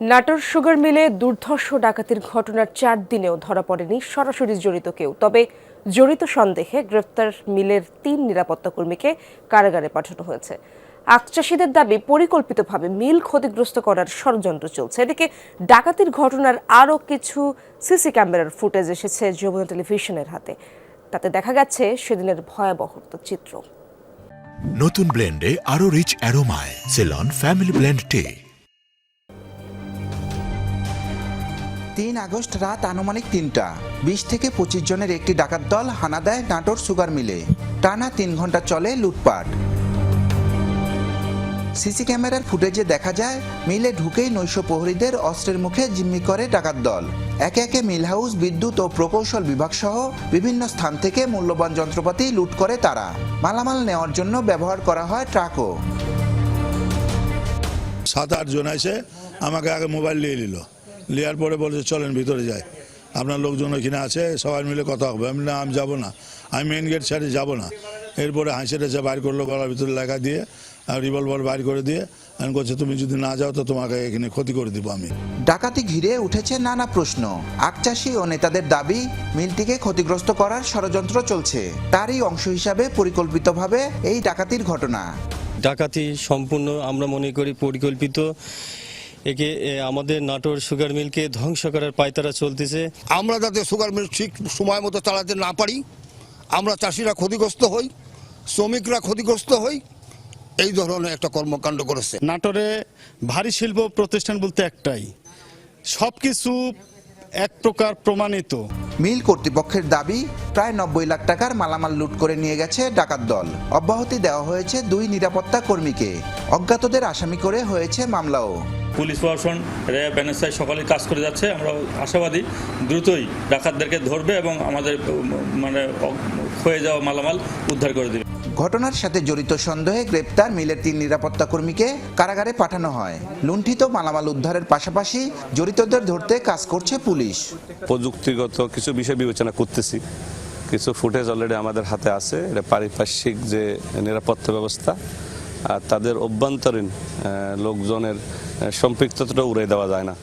Natore sugar মিলে দুর্ধর্ষ ডাকাতির ঘটনার চার দিনেও ধরা পড়েনি সরাসরি জড়িত কেউ। তবে জড়িত সন্দেহে গ্রেফতার মিলের তিন নিরাপত্তা কর্মীকে কারাগারে পাঠানো হয়েছে। আখচাষীদের দাবি, পরিকল্পিতভাবে মিল ক্ষতিগ্রস্ত করার ষড়যন্ত্র চলছে। এদিকে ডাকাতির ঘটনার আরও কিছু সিসি ক্যামেরার ফুটেজ এসেছে যমুনা টেলিভিশনের হাতে। তাতে দেখা গেছে সেদিনের ভয়াবহ চিত্র। নতুন ব্লেন্ডে আরও রিচ অ্যারোমায়, সেলন, ফ্যামিলি ব্লেন্ড টে। তিন আগস্ট রাত আনুমানিক তিনটা। বিশ থেকে পঁচিশ জনের একটি ডাকাত দল হানা দেয় নাটোর সুগার মিলে। টানা তিন ঘণ্টা চলে লুটপাট। সিসি ক্যামেরার ফুটেজে দেখা যায়, মিলে ঢুকেই নৈশ প্রহরীদের অস্ত্রের মুখে জিম্মি করে ডাকাত দল। একে একে মিল হাউস, বিদ্যুৎ ও প্রকৌশল বিভাগ সহ বিভিন্ন স্থান থেকে মূল্যবান যন্ত্রপাতি লুট করে তারা। মালামাল নেওয়ার জন্য ব্যবহার করা হয় ট্রাকও। সাত আট জন এসে আমাকে আগে মোবাইল নিয়ে নিল। নেওয়ার পরে বলেছে চলেন ভিতরে যাই। আপনার লোকজন ওইখানে আছে সবাই মিলে কথা হবে। আমি না আমি যাব না। আমি মেন গেট ছেড়ে যাব না। এরপরে হাসি টেসে বাইর করল গলার ভিতরে লেখা দিয়ে আর রিভলভার বাইর করে দিয়ে আমি বলছে তুমি যদি না যাও তো তোমাকে এখানে ক্ষতি করে দিব আমি। ডাকাতি ঘিরে উঠেছে নানা প্রশ্ন। আখচাষী ও নেতাদের দাবি মিলটিকে ক্ষতিগ্রস্ত করার ষড়যন্ত্র চলছে। তারই অংশ হিসাবে পরিকল্পিতভাবে এই ডাকাতির ঘটনা। ডাকাতি সম্পূর্ণ আমরা মনে করি পরিকল্পিত। একে এ, আমাদের নাটোর সুগার মিলকে ধ্বংস করার পায়তারা চলতেছে। আমরা যাতে সুগার মিল ঠিক সময় মতো চালাতে না পারি আমরা চাষিরা ক্ষতিগ্রস্ত হই শ্রমিকরা ক্ষতিগ্রস্ত হই এই ধরনের একটা কর্মকাণ্ড করেছে। নাটোরে ভারী শিল্প প্রতিষ্ঠান বলতে একটাই সব কিছু এক প্রকার প্রমাণিত। মিল কর্তৃপক্ষের দাবি প্রায় নব্বই লাখ টাকার মালামাল লুট করে নিয়ে গেছে ডাকাত দল। অব্যাহতি দেওয়া হয়েছে দুই নিরাপত্তা কর্মীকে। অজ্ঞাতদের আসামি করে হয়েছে মামলাও। পুলিশ প্রশাসন র্যাব এনএসআই সকালে কাজ করে যাচ্ছে। আমরা আশাবাদী দ্রুতই ডাকাতদেরকে ধরবে এবং আমাদের মানে হয়ে যাওয়া মালামাল উদ্ধার করে দেবে। ঘটনার সাথে জড়িত সন্দেহে গ্রেপ্তার মিলের তিন নিরাপত্তা কর্মীকে কারাগারে পাঠানো হয়। লুণ্ঠিত মালামাল উদ্ধারের পাশাপাশি জড়িতদের ধরতে কাজ করছে পুলিশ। প্রযুক্তিগত কিছু বিষয় বিবেচনা করতেছি। কিছু ফুটেজ অলরেডি আমাদের হাতে আছে। এটা পারিপার্শ্বিক যে নিরাপত্তা ব্যবস্থা আর তাদের অভ্যন্তরীণ লোকজনের সম্পৃক্ততাটা উড়ে দেওয়া যায় না।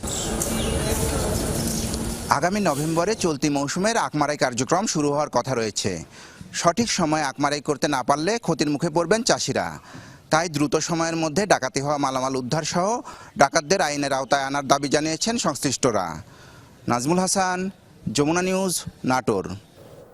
আগামী নভেম্বরে চলতি মৌসুমের আকমারাই কার্যক্রম শুরু হওয়ার কথা রয়েছে। সঠিক সময়ে আকমারাই করতে না পারলে ক্ষতির মুখে পড়বেন চাষিরা। তাই দ্রুত সময়ের মধ্যে ডাকাতি হওয়া মালামাল উদ্ধার সহ ডাকাতদের আইনের আওতায় আনার দাবি জানিয়েছেন সংশ্লিষ্টরা। নাজমুল হাসান, যমুনা নিউজ, নাটোর।